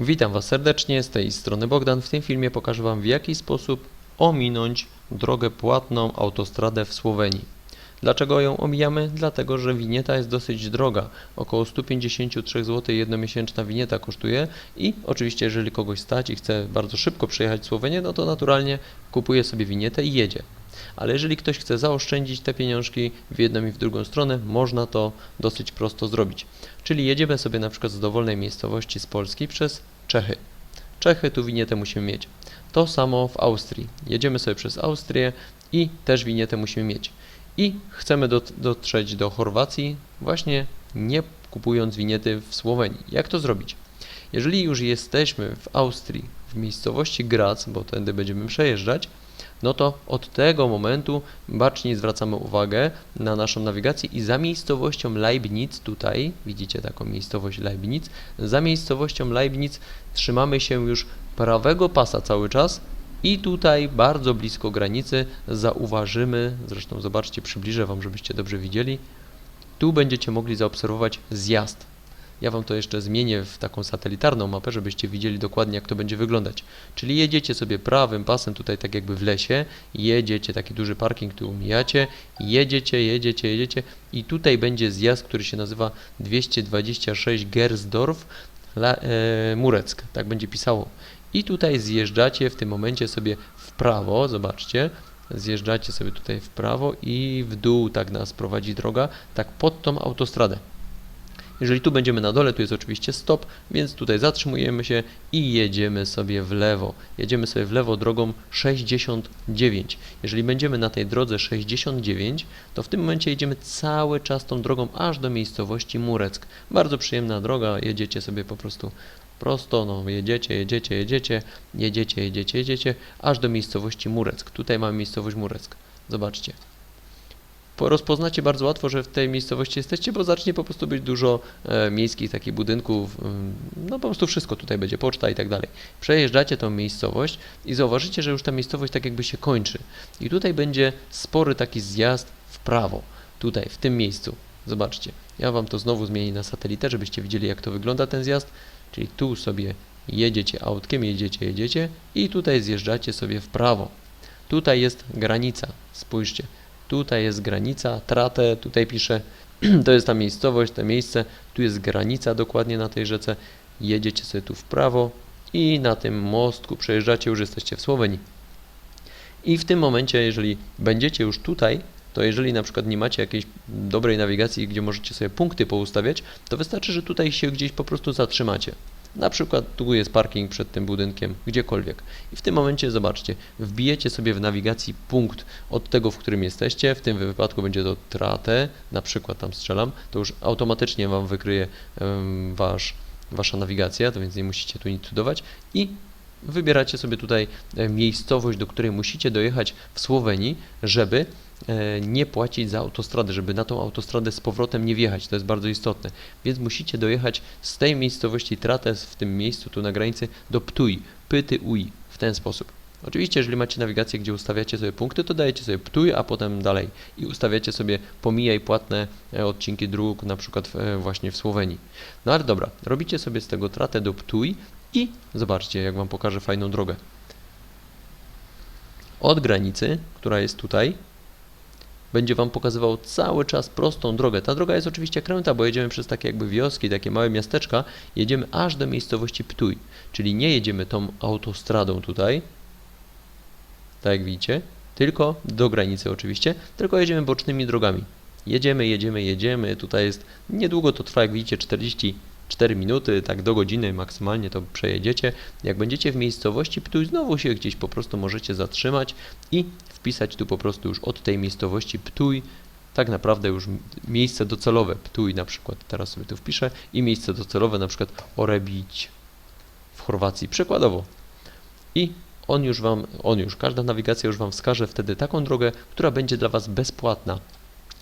Witam Was serdecznie, z tej strony Bogdan. W tym filmie pokażę Wam w jaki sposób ominąć drogę płatną autostradę w Słowenii. Dlaczego ją omijamy? Dlatego, że winieta jest dosyć droga. Około 153 zł jednomiesięczna winieta kosztuje i oczywiście jeżeli kogoś stać i chce bardzo szybko przejechać Słowenię, no to naturalnie kupuje sobie winietę i jedzie. Ale jeżeli ktoś chce zaoszczędzić te pieniążki w jedną i w drugą stronę, można to dosyć prosto zrobić. Czyli jedziemy sobie na przykład z dowolnej miejscowości z Polski przez Czechy. Czechy tu winietę musimy mieć. To samo w Austrii. Jedziemy sobie przez Austrię i też winietę musimy mieć. I chcemy dot- dotrzeć do Chorwacji właśnie nie kupując winiety w Słowenii. Jak to zrobić? Jeżeli już jesteśmy w Austrii, w miejscowości Graz, bo tędy będziemy przejeżdżać, no to od tego momentu bacznie zwracamy uwagę na naszą nawigację i za miejscowością Leibniz, tutaj widzicie taką miejscowość Leibniz, za miejscowością Leibniz trzymamy się już prawego pasa cały czas i tutaj bardzo blisko granicy zauważymy, zresztą zobaczcie, przybliżę Wam, żebyście dobrze widzieli, tu będziecie mogli zaobserwować zjazd. Ja Wam to jeszcze zmienię w taką satelitarną mapę, żebyście widzieli dokładnie, jak to będzie wyglądać. Czyli jedziecie sobie prawym pasem, tutaj tak jakby w lesie, jedziecie, taki duży parking tu mijacie, jedziecie, jedziecie, jedziecie i tutaj będzie zjazd, który się nazywa 226 Gersdorf La, e, Mureck, tak będzie pisało. I tutaj zjeżdżacie w tym momencie sobie w prawo, zobaczcie, zjeżdżacie sobie tutaj w prawo i w dół tak nas prowadzi droga, tak pod tą autostradę. Jeżeli tu będziemy na dole, tu jest oczywiście stop, więc tutaj zatrzymujemy się i jedziemy sobie w lewo. Jedziemy sobie w lewo drogą 69. Jeżeli będziemy na tej drodze 69, to w tym momencie jedziemy cały czas tą drogą aż do miejscowości Mureck. Bardzo przyjemna droga, jedziecie sobie po prostu prosto, no jedziecie, jedziecie, jedziecie, jedziecie, jedziecie, jedziecie, aż do miejscowości Mureck. Tutaj mamy miejscowość Mureck. Zobaczcie. Po- Rozpoznacie bardzo łatwo, że w tej miejscowości jesteście, bo zacznie po prostu być dużo e, miejskich takich budynków, no po prostu wszystko tutaj będzie, poczta i tak dalej. Przejeżdżacie tą miejscowość i zauważycie, że już ta miejscowość tak jakby się kończy. I tutaj będzie spory taki zjazd w prawo, tutaj, w tym miejscu. Zobaczcie, ja Wam to znowu zmienię na satelitę, żebyście widzieli jak to wygląda ten zjazd. Czyli tu sobie jedziecie autkiem, jedziecie, jedziecie i tutaj zjeżdżacie sobie w prawo. Tutaj jest granica, spójrzcie. Tutaj jest granica, tratę, tutaj pisze, to jest ta miejscowość, to miejsce, tu jest granica dokładnie na tej rzece. Jedziecie sobie tu w prawo i na tym mostku przejeżdżacie, już jesteście w Słowenii. I w tym momencie, jeżeli będziecie już tutaj, to jeżeli na przykład nie macie jakiejś dobrej nawigacji, gdzie możecie sobie punkty poustawiać, to wystarczy, że tutaj się gdzieś po prostu zatrzymacie. Na przykład tu jest parking przed tym budynkiem, gdziekolwiek. I w tym momencie zobaczcie, wbijecie sobie w nawigacji punkt od tego, w którym jesteście. W tym wypadku będzie to Trate, na przykład tam strzelam, to już automatycznie Wam wykryje em, wasz, Wasza nawigacja, to więc nie musicie tu nic cudować. I wybieracie sobie tutaj miejscowość, do której musicie dojechać w Słowenii, żeby nie płacić za autostradę, żeby na tą autostradę z powrotem nie wjechać. To jest bardzo istotne. Więc musicie dojechać z tej miejscowości Trates, w tym miejscu tu na granicy, do Ptuj, Pyty Ui, w ten sposób. Oczywiście, jeżeli macie nawigację, gdzie ustawiacie sobie punkty, to dajecie sobie Ptuj, a potem dalej i ustawiacie sobie pomijaj płatne e, odcinki dróg, na przykład e, właśnie w Słowenii. No ale dobra, robicie sobie z tego tratę do Ptuj i zobaczcie, jak Wam pokażę fajną drogę. Od granicy, która jest tutaj, będzie Wam pokazywał cały czas prostą drogę. Ta droga jest oczywiście kręta, bo jedziemy przez takie jakby wioski, takie małe miasteczka. Jedziemy aż do miejscowości Ptuj, czyli nie jedziemy tą autostradą tutaj, tak jak widzicie, tylko do granicy oczywiście, tylko jedziemy bocznymi drogami. Jedziemy, jedziemy, jedziemy. Tutaj jest niedługo to trwa, jak widzicie, 44 minuty, tak do godziny maksymalnie to przejedziecie. Jak będziecie w miejscowości Ptuj, znowu się gdzieś po prostu możecie zatrzymać i wpisać tu po prostu już od tej miejscowości Ptuj tak naprawdę już miejsce docelowe Ptuj na przykład, teraz sobie tu wpiszę i miejsce docelowe na przykład Orebić w Chorwacji, przykładowo. I on już Wam, on już, każda nawigacja już Wam wskaże wtedy taką drogę, która będzie dla Was bezpłatna.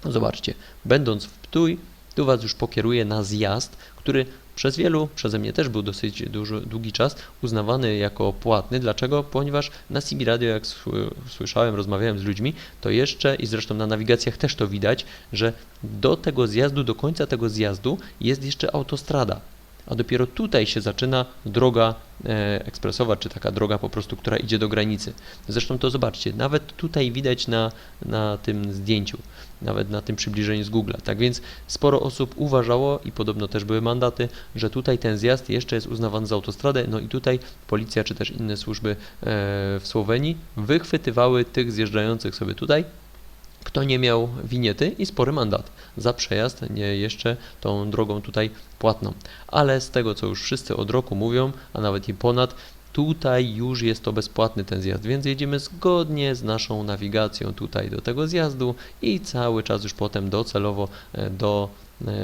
Zobaczcie, będąc w Ptuj, tu Was już pokieruje na zjazd, który przez wielu, przeze mnie też był dosyć duży, długi czas, uznawany jako płatny. Dlaczego? Ponieważ na CB Radio, jak sły- słyszałem, rozmawiałem z ludźmi, to jeszcze i zresztą na nawigacjach też to widać, że do tego zjazdu, do końca tego zjazdu jest jeszcze autostrada. A dopiero tutaj się zaczyna droga e, ekspresowa, czy taka droga po prostu, która idzie do granicy. Zresztą to zobaczcie, nawet tutaj widać na, na tym zdjęciu, nawet na tym przybliżeniu z Google. Tak więc sporo osób uważało i podobno też były mandaty, że tutaj ten zjazd jeszcze jest uznawany za autostradę, no i tutaj policja czy też inne służby e, w Słowenii wychwytywały tych zjeżdżających sobie tutaj, kto nie miał winiety i spory mandat za przejazd nie jeszcze tą drogą tutaj płatną. Ale z tego, co już wszyscy od roku mówią, a nawet i ponad, tutaj już jest to bezpłatny ten zjazd, więc jedziemy zgodnie z naszą nawigacją tutaj do tego zjazdu i cały czas już potem docelowo e, do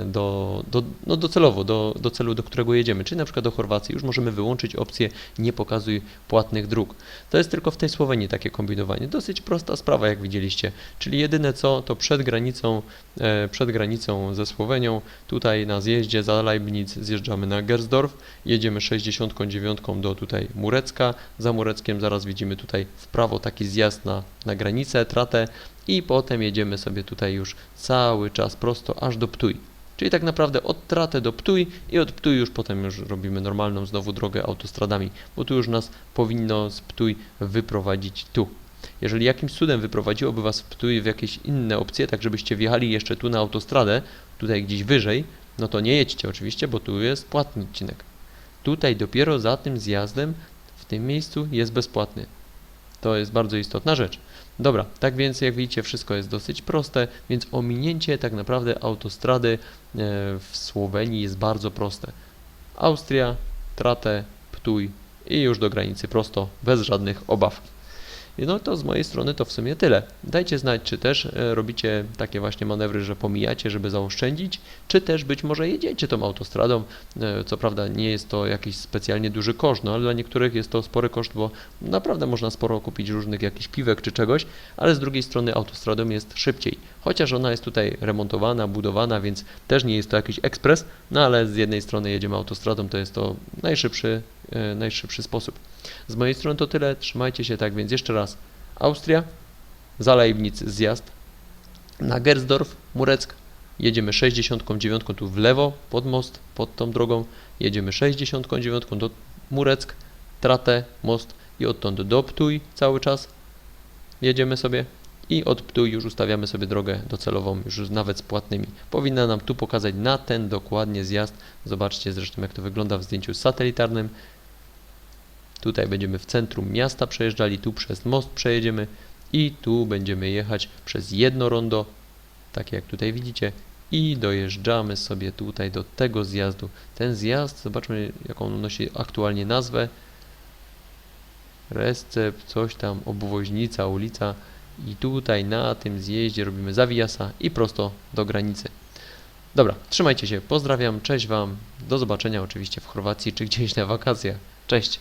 do, do, no docelowo, do, do celu, do którego jedziemy, czyli na przykład do Chorwacji, już możemy wyłączyć opcję nie pokazuj płatnych dróg. To jest tylko w tej Słowenii takie kombinowanie. Dosyć prosta sprawa, jak widzieliście. Czyli jedyne co, to przed granicą, e, przed granicą ze Słowenią, tutaj na zjeździe za Leibniz zjeżdżamy na Gersdorf, jedziemy 69 do tutaj Murecka, za Mureckiem zaraz widzimy tutaj w prawo taki zjazd na, na granicę, tratę i potem jedziemy sobie tutaj już cały czas prosto aż do Ptuj. Czyli tak naprawdę od Tratę do Ptuj i od Ptuj już potem już robimy normalną znowu drogę autostradami, bo tu już nas powinno z Ptuj wyprowadzić tu. Jeżeli jakimś cudem wyprowadziłoby Was w Ptuj w jakieś inne opcje, tak żebyście wjechali jeszcze tu na autostradę, tutaj gdzieś wyżej, no to nie jedźcie oczywiście, bo tu jest płatny odcinek. Tutaj dopiero za tym zjazdem, w tym miejscu jest bezpłatny. To jest bardzo istotna rzecz. Dobra, tak więc jak widzicie wszystko jest dosyć proste, więc ominięcie tak naprawdę autostrady e, w Słowenii jest bardzo proste. Austria, Tratę, Ptuj i już do granicy prosto, bez żadnych obaw. No to z mojej strony to w sumie tyle. Dajcie znać, czy też e, robicie takie właśnie manewry, że pomijacie, żeby zaoszczędzić, czy też być może jedziecie tą autostradą. E, Co prawda nie jest to jakiś specjalnie duży koszt, no ale dla niektórych jest to spory koszt, bo naprawdę można sporo kupić różnych jakichś piwek czy czegoś, ale z drugiej strony autostradą jest szybciej. Chociaż ona jest tutaj remontowana, budowana, więc też nie jest to jakiś ekspres, no ale z jednej strony jedziemy autostradą, to jest to najszybszy, najszybszy sposób. Z mojej strony to tyle, trzymajcie się tak, więc jeszcze raz. Austria, za Leibniz zjazd, na Gersdorf, Mureck, jedziemy 69 tu w lewo, pod most, pod tą drogą, jedziemy 69 do Mureck, Tratę, most i odtąd do Ptuj cały czas jedziemy sobie i od Ptuj już ustawiamy sobie drogę docelową, już nawet z płatnymi. Powinna nam tu pokazać na ten dokładnie zjazd. Zobaczcie zresztą jak to wygląda w zdjęciu satelitarnym. Tutaj będziemy w centrum miasta przejeżdżali, tu przez most przejedziemy i tu będziemy jechać przez jedno rondo, takie jak tutaj widzicie, i dojeżdżamy sobie tutaj do tego zjazdu. Ten zjazd, zobaczmy jaką nosi aktualnie nazwę. Rescept, coś tam, obwoźnica, ulica i tutaj na tym zjeździe robimy zawijasa i prosto do granicy. Dobra, trzymajcie się, pozdrawiam, cześć Wam, do zobaczenia oczywiście w Chorwacji czy gdzieś na wakacjach. Cześć!